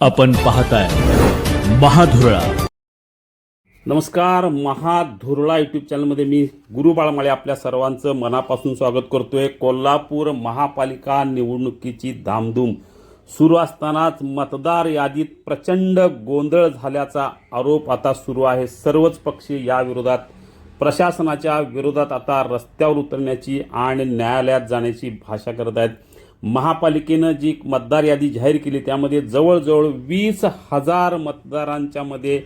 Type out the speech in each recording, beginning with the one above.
आपण पाहताय महाधुरळा. नमस्कार महाधुरळा यूट्यूब चॅनलमध्ये मी गुरु बाळमाळे आपल्या सर्वांचं मनापासून स्वागत करतोय. कोल्हापूर महापालिका निवडणुकीची धामधूम. सुरू असतानाच मतदार यादीत प्रचंड गोंधळ झाल्याचा आरोप आता सुरू आहे. सर्वच पक्ष या विरोधात प्रशासनाच्या विरोधात आता रस्त्यावर उतरण्याची आणि न्यायालयात जाण्याची भाषा करत आहेत. महापालिकेनं जी मतदार यादी जाहीर केली त्यामध्ये जवळजवळ वीस हजार मतदारांच्यामध्ये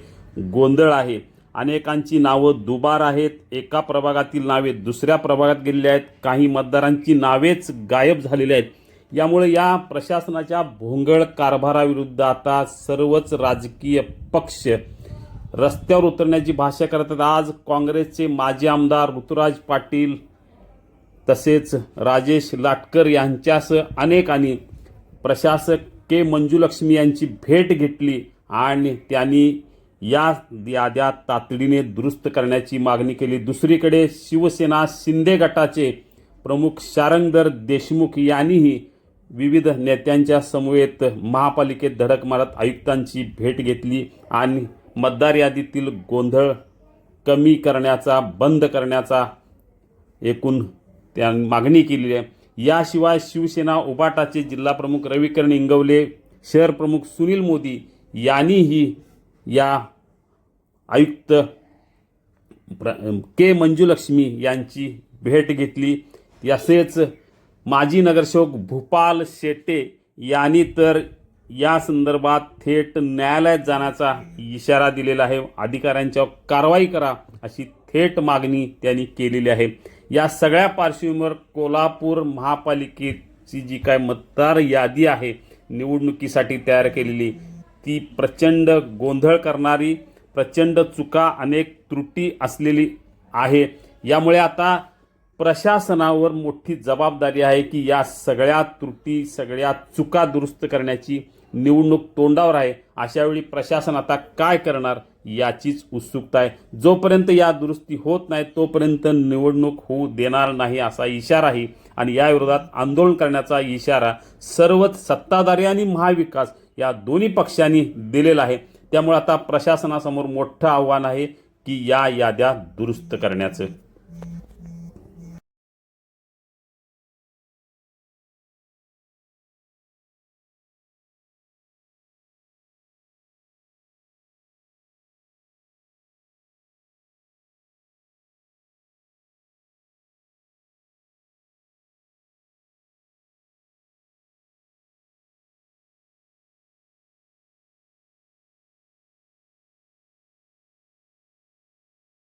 गोंधळ आहे. अनेकांची नावं दुबार आहेत एका प्रभागातील नावे दुसऱ्या प्रभागात गेलेली आहेत काही मतदारांची नावेच गायब झालेली आहेत. यामुळे या प्रशासनाच्या भोंगळ कारभाराविरुद्ध आता सर्वच राजकीय पक्ष रस्त्यावर उतरण्याची भाषा करतात. आज काँग्रेसचे माजी आमदार ऋतुराज पाटील तसेच राजेश लाटकर यांच्यासह अनेकांनी प्रशासक के मंजुलक्ष्मी यांची भेट घेतली आणि त्यांनी या याद्या तातडीने दुरुस्त करण्याची मागणी केली. दुसरीकडे शिवसेना शिंदे गटाचे प्रमुख शारंगधर देशमुख यांनीही विविध नेत्यांच्या समवेत महापालिकेत धडक मारत आयुक्तांची भेट घेतली आणि मतदार यादीतील गोंधळ कमी करण्याचा बंद करण्याचा एकूण त्या मागणी केलेली आहे. याशिवाय शिवसेना उबाटाचे जिल्हाप्रमुख रविकरण इंगवले शहर प्रमुख सुनील मोदी यांनीही या आयुक्त प्र के मंजुलक्ष्मी यांची भेट घेतली. तसेच माजी नगरसेवक भूपाल शेट्टे यांनी तर या संदर्भात थेट न्यायालयात जाण्याचा इशारा दिलेला आहे. अधिकाऱ्यांच्या कारवाई करा अशी थेट मागणी त्यांनी केलेली आहे. या सगळ्या पार्श्वभूमीवर कोल्हापूर महापालिकेची जी काय मतदार यादी आहे निवडणुकीसाठी तयार केलेली ती प्रचंड गोंधळ करणारी प्रचंड चुका अनेक त्रुटी असलेली आहे. यामुळे आता प्रशासनावर मोठी जबाबदारी आहे की या सगळ्या त्रुटी सगळ्या चुका दुरुस्त करण्याची निवडणूक तोंडावर आहे. अशावेळी प्रशासन आता काय करणार? याचीच उत्सुकता आहे. जोपर्यंत या दुरुस्ती होत नाही तोपर्यंत निवडणूक होऊ देणार नाही असा इशाराही आणि या विरोधात आंदोलन करण्याचा इशारा सर्वच सत्ताधारी आणि महाविकास या दोन्ही पक्षांनी दिलेला आहे. त्यामुळे आता प्रशासनासमोर मोठं आव्हान आहे की या याद्या दुरुस्त करण्याचं.